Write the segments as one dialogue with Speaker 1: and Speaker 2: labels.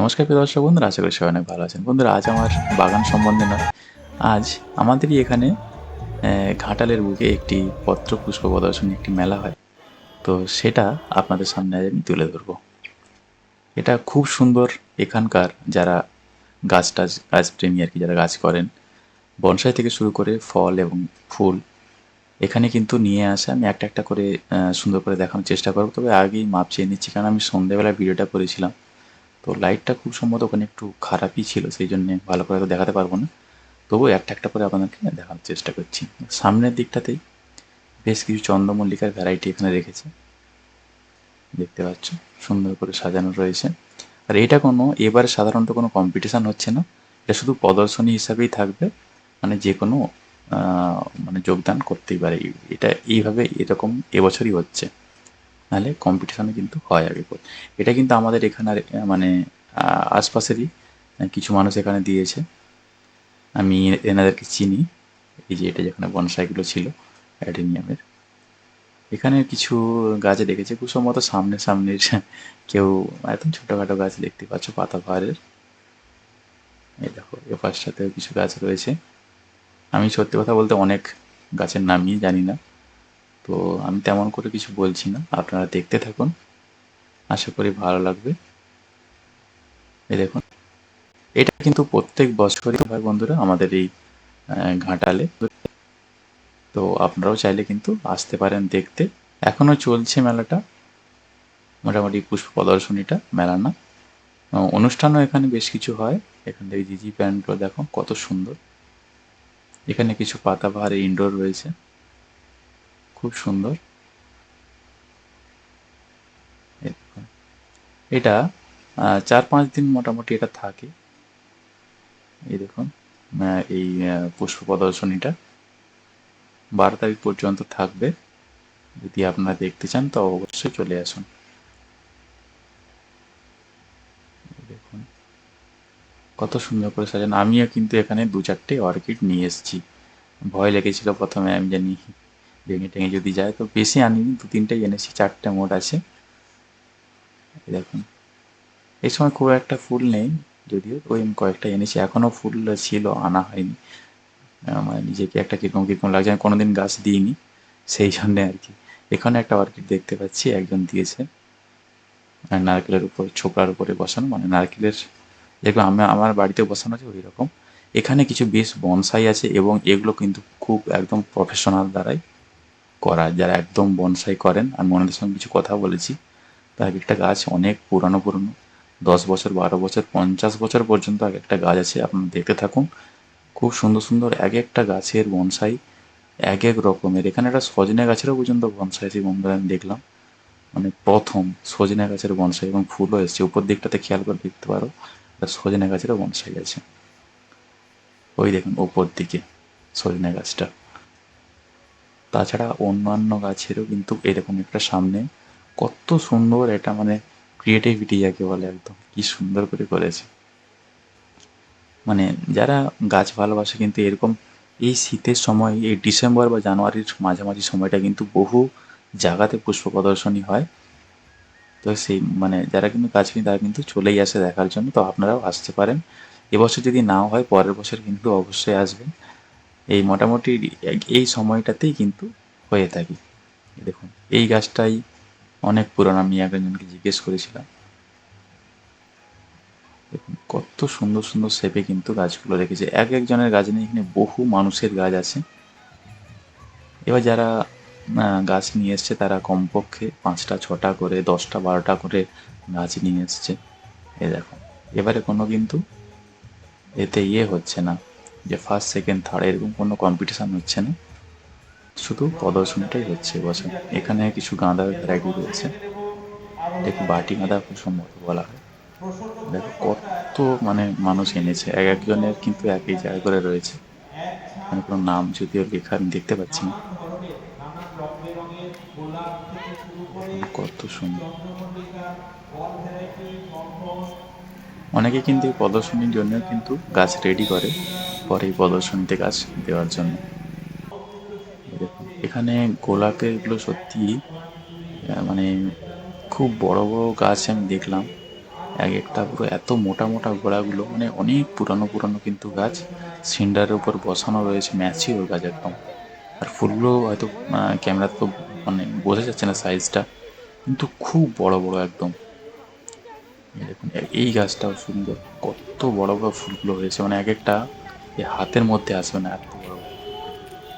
Speaker 1: নমস্কার প্রিয় দর্শক বন্ধুরা, আশা করি সবাই অনেক ভালো আছেন। বন্ধুরা, আজ আমার বাগান সম্বন্ধে নয়, আজ আমাদেরই এখানে ঘাটালের বুকে একটি পত্র পুষ্প প্রদর্শনী, একটি মেলা হয়। তো সেটা আপনাদের সামনে আমি তুলে ধরবো। এটা খুব সুন্দর এখানকার যারা গাছ টাছ, গাছ প্রেমী আর কি, যারা গাছ করেন, বনসাই থেকে শুরু করে ফল এবং ফুল, এখানে কিন্তু নিয়ে আসে। আমি একটা একটা করে সুন্দর করে দেখানোর চেষ্টা করব। তবে আগেই মাপ চেয়ে নিচ্ছি, কারণ আমি সন্ধ্যেবেলা ভিডিওটা করেছিলাম। তো লাইটটা খুব সম্ভবত ওখানে একটু খারাপই ছিল, সেই জন্য ভালো করে দেখাতে পারব না। তবুও একটা একটা করে আপনাদেরকে দেখানোর চেষ্টা করছি। সামনের দিকটাতেই বেশ কিছু চন্দ্রমল্লিকার ভ্যারাইটি এখানে রেখেছে। দেখতে পাচ্ছ, সুন্দর করে সাজানো রয়েছে। আর এটা কোনো, এবারে সাধারণত কোনো কম্পিটিশান হচ্ছে না। এটা শুধু প্রদর্শনী হিসাবেই থাকবে। মানে যে কোনো মানে যোগদান করতেই পারে। এটা এইভাবে এরকম এবছরই হচ্ছে। নাহলে কম্পিটিশনে কিন্তু হয় আগে করে। এটা কিন্তু আমাদের এখানে মানে আশপাশেরই কিছু মানুষ এখানে দিয়েছে। আমি এনাদেরকে চিনি। এই যে এটা যেখানে বনসাইগুলো ছিল, অ্যাডেনিয়ামের। এখানে কিছু গাছ দেখেছি। খুব সম্ভবত সামনে সামনের কেউ একদম ছোটোখাটো গাছ দেখতে পাচ্ছ পাতা পাতাবাহারের। এই দেখো, এ পাশটাতেও কিছু গাছ রয়েছে। আমি সত্যি কথা বলতে অনেক গাছের নামই জানি না। তো আমি তেমন করে কিছু বলছি না। আপনারা দেখতে থাকুন। আশা করি ভালো লাগবে। এই দেখুন। এটা কিন্তু প্রত্যেক বছরই হয় বন্ধুরা আমাদের এই ঘাটালে। তো আপনারাও চাইলে কিন্তু আসতে পারেন দেখতে। এখনও চলছে মেলাটা। মোটামুটি পুষ্প প্রদর্শনীটা মেলা না। অনুষ্ঠানও এখানে বেশ কিছু হয়। এখান থেকে জিজি প্যান্টগুলো দেখো কত সুন্দর। এখানে কিছু পাতাবাহারে ইনডোর রয়েছে। খুব সুন্দর। এটা চার পাঁচ দিন মোটামুটি এটা থাকে। এই দেখুন এই পুষ্প প্রদর্শনীটা। বারো তারিখ পর্যন্ত থাকবে। যদি আপনারা দেখতে চান, তো অবশ্যই চলে আসুন। দেখুন। কত সুন্দর করে সাজানো। আমিও কিন্তু এখানে দু চারটে অর্কিড নিয়ে এসেছি। ভয় লেগেছিল প্রথমে, আমি জানি। ভেঙে টেঙে যদি যায়, তো বেশি আনিনি দু তিনটেই এনেছি, চারটে মোট আছে। দেখুন। এই সময় খুব একটা ফুল নেই, যদিও ওই কয়েকটা এনেছি এখনও ফুল ছিল, আনা হয়নি। আমার নিজেকে একটা কীরকম কীরকম লাগছে, আমি কোনোদিন গাছ দিইনি, সেই জন্যে আর কি। এখানে একটা অর্কিড দেখতে পাচ্ছি, একজন দিয়েছে। নারকেলের উপর, ছোকরার উপরে বসানো মানে নারকেলের যেগুলো আমি, আমার বাড়িতে বসানো আছে ওই রকম এখানে কিছু বেশ বনসাই আছে এবং এগুলো কিন্তু খুব একদম প্রফেশনাল দ্বারাই করা, যারা একদম বনসাই করেন আমি ওনাদের সঙ্গে কিছু কথা বলেছি, তার একটা গাছ অনেক পুরানো, পুরনো, দশ বছর, বারো বছর, পঞ্চাশ বছর পর্যন্ত এক একটা গাছ আছে, আপনারা দেখতে থাকুন। খুব সুন্দর সুন্দর এক একটা গাছের বনসাই এক এক রকমের। এখানে একটা সজনে গাছেরও পর্যন্ত বনসাই আছে, বন্ধুরা, আমি দেখলাম। মানে প্রথম সজনে গাছের বনসাই এবং ফুলও এসছে। উপর দিকটাতে খেয়াল করে দেখতে পারো সজনে গাছেরও বনসাই আছে। ওই দেখুন, উপর দিকে সজনে গাছটা। তাছাড়া অন্যান্য গাছেরও কিন্তু এরকম একটা সামনে কত সুন্দর এটা মানে ক্রিয়েটিভিটি যাকে বলে একদম, কি সুন্দর করে করেছে। মানে যারা গাছ ভালোবাসে কিন্তু এরকম এই শীতের সময়, এই ডিসেম্বর বা জানুয়ারির মাঝামাঝি সময়টা কিন্তু বহু জায়গাতে পুষ্প প্রদর্শনী হয়। তো সেই মানে যারা কিন্তু গাছ কিনে তারা কিন্তু চলেই আসে দেখার জন্য, তো আপনারাও আসতে পারেন। এবছর যদি নাও হয়, পরের বছর কিন্তু অবশ্যই আসবেন। এই মোটামুটি এই সময়টাতেই কিন্তু হয়ে থাকে। দেখুন, এই গাছটাই অনেক পুরনো, আমি একজনকে জিজ্ঞেস করেছিলাম। দেখুন, কত সুন্দর সুন্দর শেপে কিন্তু গাছগুলো রেখেছে। এক একজনের গাছ নিয়ে এখানে বহু মানুষের গাছ আছে। এবার যারা গাছ নিয়ে এসছে, তারা কমপক্ষে পাঁচটা, ছটা করে, দশটা, বারোটা করে গাছ নিয়ে এসছে। এ দেখো এবারে কোনো কিন্তু এতে ইয়ে হচ্ছে না। যে ফার্স্ট সেকেন্ড থার্ড এরকম কোনো কম্পিটিশান হচ্ছে না। শুধু প্রদর্শনীটাই হচ্ছে এবছর এখানে কিছু গাঁদার ভ্যারাইটি রয়েছে। দেখো, বাটি গাঁদা খুব সম্ভবত বলা হয়। দেখো, কত মানে মানুষ এনেছে। এক একজনের কিন্তু একই জায়গা করে রয়েছে। এখানে কোনো নাম যদিও লেখা আমি দেখতে পাচ্ছি না। কত সুন্দর। অনেকে কিন্তু এই প্রদর্শনীর জন্য কিন্তু গাছ রেডি করে পরে এই প্রদর্শনীতে গাছ দেওয়ার জন্য। এখানে গোলাপের এগুলো সত্যি মানে খুব বড় বড় গাছ আমি দেখলাম। এক একটা পুরো এত মোটা মোটা গোড়াগুলো মানে অনেক পুরানো পুরানো কিন্তু গাছ। সিন্ডারের উপর বসানো রয়েছে ম্যাচিওর গাছ একদম। আর ফুলগুলো হয়তো ক্যামেরা তো মানে বোঝা যাচ্ছে না সাইজটা কিন্তু খুব বড় বড় একদম। দেখুন, এই গাছটাও সুন্দর। কত বড় বড় ফুলগুলো হয়েছে। মানে এক একটা হাতের মধ্যে আসবে না এত বড় বড়।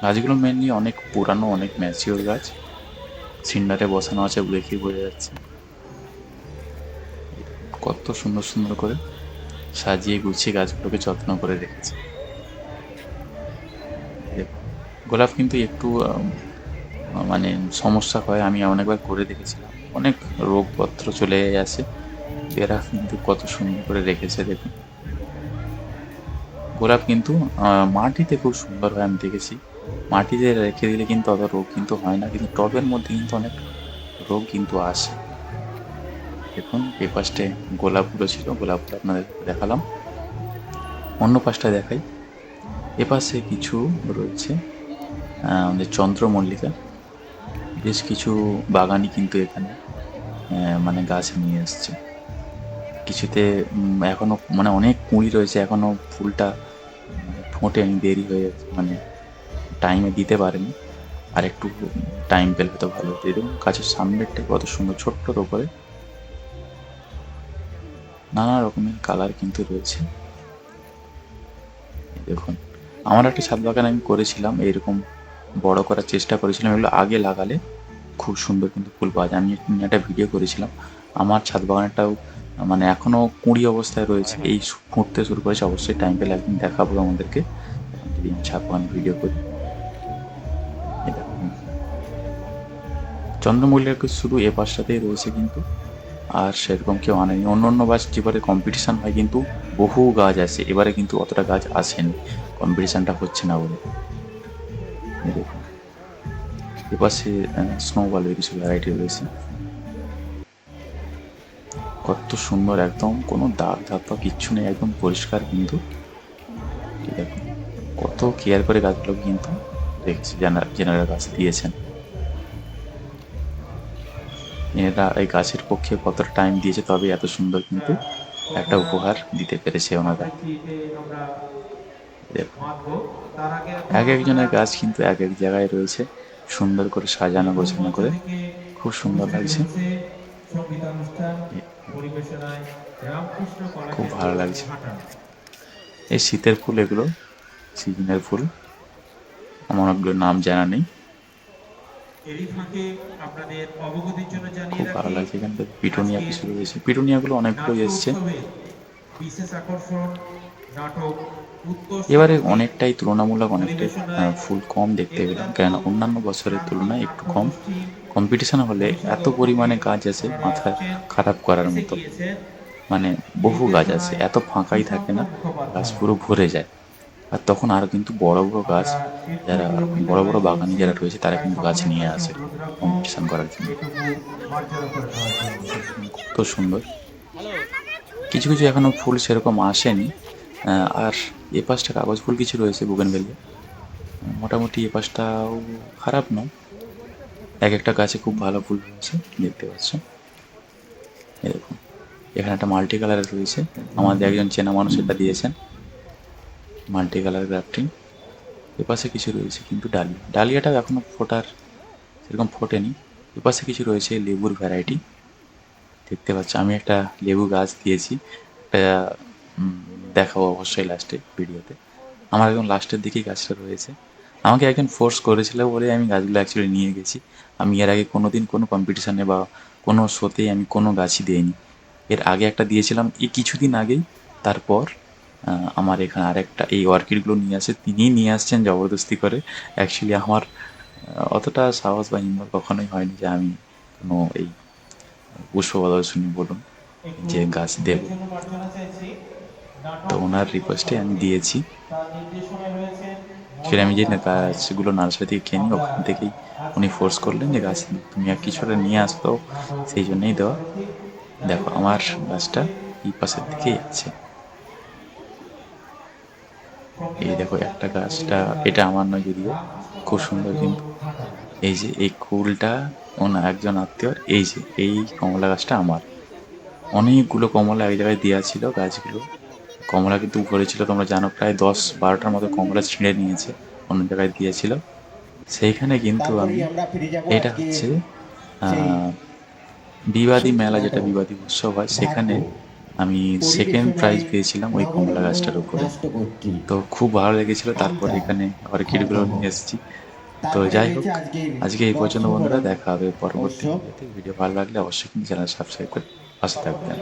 Speaker 1: গাছগুলো মেনলি অনেক পুরানো, অনেক ম্যাচিওর গাছ। সিন্ডারে বসানো আছে দেখেই বোঝা যাচ্ছে। কত সুন্দর সুন্দর করে সাজিয়ে গুছিয়ে গাছগুলোকে যত্ন করে রেখেছে। গোলাপ কিন্তু একটু মানে সমস্যা হয়। আমি অনেকবার করে দেখেছিলাম। অনেক রোগপত্র চলে আসে। এরা কিন্তু কত সুন্দর করে রেখেছে, দেখুন। গোলাপ কিন্তু মাটিতে খুব সুন্দর হয়, আমি দেখেছি। মাটিতে রেখে দিলে কিন্তু অত রোগ কিন্তু হয় না, কিন্তু টবের মধ্যে কিন্তু অনেক রোগ কিন্তু আসে। দেখুন, এই পাশটে গোলাপগুলো ছিল, গোলাপগুলো আপনাদের দেখালাম। অন্য পাশটা দেখাই। এ পাশে কিছু রয়েছে আমাদের চন্দ্রমল্লিকা। বেশ কিছু বাগানই কিন্তু এখানে মানে গাছ নিয়ে এসছে। কিছুতে উম, এখনও মানে অনেক কুঁড়ি রয়েছে এখনও ফুলটা ফোটেনি দেরি হয়ে মানে টাইমে দিতে পারেনি। আর একটু টাইম পেলে হয়তো ভালো হতো। দেখুন গাছের সামনেরটা কত সুন্দর ছোট্টর ওপরে নানা রকমের কালার কিন্তু রয়েছে। দেখুন আমার একটা ছাদ বাগান আমি করেছিলাম এইরকম বড় করার চেষ্টা করেছিলাম এগুলো আগে লাগালে খুব সুন্দর কিন্তু ফুল পাওয়া যায়। আমি একটা ভিডিও করেছিলাম আমার ছাদ বাগানটাও মানে এখনও কুঁড়ি অবস্থায় রয়েছে। এই শু- ফুটতে শুরু করেছে। অবশ্যই টাইম পেলে একদিন দেখাবো আমাদেরকে যদি আমি ভিডিও করি। এই। চন্দ্রমল্লিকা শুধু এ পাশটাতেই রয়েছে কিন্তু। আর সেরকম কেউ আনেনি। অন্য অন্য গাছ যেবারে কম্পিটিশান হয় কিন্তু বহু গাছ আছে। এবারে কিন্তু অতটা গাছ আসেনি। কম্পিটিশানটা হচ্ছে না বলে। এই এপাশে স্নোবলের কিছু ভ্যারাইটি রয়েছে। কত সুন্দর একদম কোনো দাগ ধাপ বা কিচ্ছু নেই, একদম পরিষ্কার কিন্তু। দেখুন, কত কেয়ার করে গাছগুলো কিন্তু রেখেছে জেনারেল গাছ দিয়েছেন। এরা এই গাছের পক্ষে কতটা টাইম দিয়েছে তবে এত সুন্দর কিন্তু একটা উপহার দিতে পেরেছে ওনারা। এক একজনের গাছ কিন্তু এক এক জায়গায় রয়েছে, সুন্দর করে সাজানো, গোছানো করে। খুব সুন্দর লাগছে। খুব ভালো লাগছে। এই শীতের ফুল এগুলো সিজনের ফুল আমার অনেকগুলোর নাম জানা নেই।
Speaker 2: এরই ফাঁকে আপনাদের অবগতির জন্য জানিয়ে
Speaker 1: খুব ভালো লাগছে এখান থেকে পিটুনিয়া কিছু রয়েছে। পিটুনিয়াগুলো অনেকগুলোই এসছে।
Speaker 2: বিশেষ আকর্ষণ নাটক
Speaker 1: এবারে অনেকটাই তুলনামূলক অনেকটাই ফুল কম দেখতে পেলাম। কেন অন্যান্য বছরের তুলনায় একটু কম। কম্পিটিশন হলে এত পরিমাণে গাছ আছে মাথা খারাপ করার মতো। মানে বহু গাছ আছে, এত ফাঁকাই থাকে না, গাছ পুরো ভরে যায়। আর তখন আরও কিন্তু বড় বড় গাছ যারা, বড় বড় বাগানে যারা রয়েছে, তারা কিন্তু গাছ নিয়ে আসে কম্পিটিশন করার জন্য। কত সুন্দর। কিছু কিছু এখনও ফুল সেরকম আসেনি। আর এ পাশটা কাগজ ফুল কিছু রয়েছে বুগেনভেলিয়া। মোটামুটি এ পাশটাও খারাপ নয়। এক একটা গাছে খুব ভালো ফুল রয়েছে দেখতে পাচ্ছ। দেখুন, এখানে একটা মাল্টি কালারের রয়েছে। আমাদের একজন চেনা মানুষ এটা দিয়েছেন মাল্টি কালার গ্রাফটিং এপাশে কিছু রয়েছে কিন্তু ডালিয়া। ডালিয়াটা এখনও ফোটার, সেরকম ফোটেনি। এপাশে কিছু রয়েছে লেবুর ভ্যারাইটি দেখতে পাচ্ছ, আমি একটা লেবু গাছ দিয়েছি, একটা দেখাবো অবশ্যই লাস্টে ভিডিওতে আমার একদম লাস্টের দিকেই গাছটা রয়েছে। আমাকে একজন ফোর্স করেছিল বলে আমি গাছগুলো অ্যাকচুয়ালি নিয়ে গেছি। আমি এর আগে কোনো দিন কোনো কম্পিটিশানে বা কোনো শোতেই আমি কোনো গাছই দিইনি। এর আগে একটা দিয়েছিলাম এই কিছুদিন আগেই। তারপর আমার এখানে আরেকটা, এই অর্কিডগুলো নিয়ে আসে, তিনিই নিয়ে আসছেন জবরদস্তি করে। অ্যাকচুয়ালি আমার অতটা সাহস বা হিম্মত কখনোই হয়নি যে আমি কোনো এই পুষ্প প্রদর্শনী বলুন যে গাছ দেব। তো ওনার রিকোয়েস্টে আমি দিয়েছি। সেটা আমি যে না গাছগুলো নার্সারি থেকে কিনি ওখান থেকেই উনি ফোর্স করলেন যে, গাছ তুমি আর কিছুটা নিয়ে আসতো সেই জন্যই দেওয়া। দেখো, আমার গাছটা এই পাশের দিকেই আছে। এই দেখো, একটা গাছটা, এটা আমার নয় যদিও, খুব সুন্দর কিন্তু। এই যে, এই কুলটা, ওনার একজন আত্মীয়র, এই যে, এই কমলা গাছটা আমার। অনেকগুলো কমলা এক জায়গায় দেওয়া ছিল গাছগুলো। কমলা কিন্তু উপরে ছিল তোমরা জানো প্রায় দশ বারোটার মতো কমলা ছিঁড়ে নিয়েছে অন্য জায়গায় দিয়েছিল। সেইখানে কিন্তু আমি এটা হচ্ছে বিবাদী মেলা যেটা বিবাদী উৎসব হয় সেখানে আমি সেকেন্ড প্রাইজ পেয়েছিলাম ওই কমলা গাছটার উপরে। তো খুব ভালো লেগেছিল তারপর এখানে অর্কিডগুলো নিয়ে এসেছি। তো যাই হোক আজকে এই পর্যন্ত বন্ধুরা দেখা হবে পরবর্তী ভিডিও ভালো লাগলে অবশ্যই কিন্তু চ্যানেল সাবস্ক্রাইব করে পাশে থাকবেন।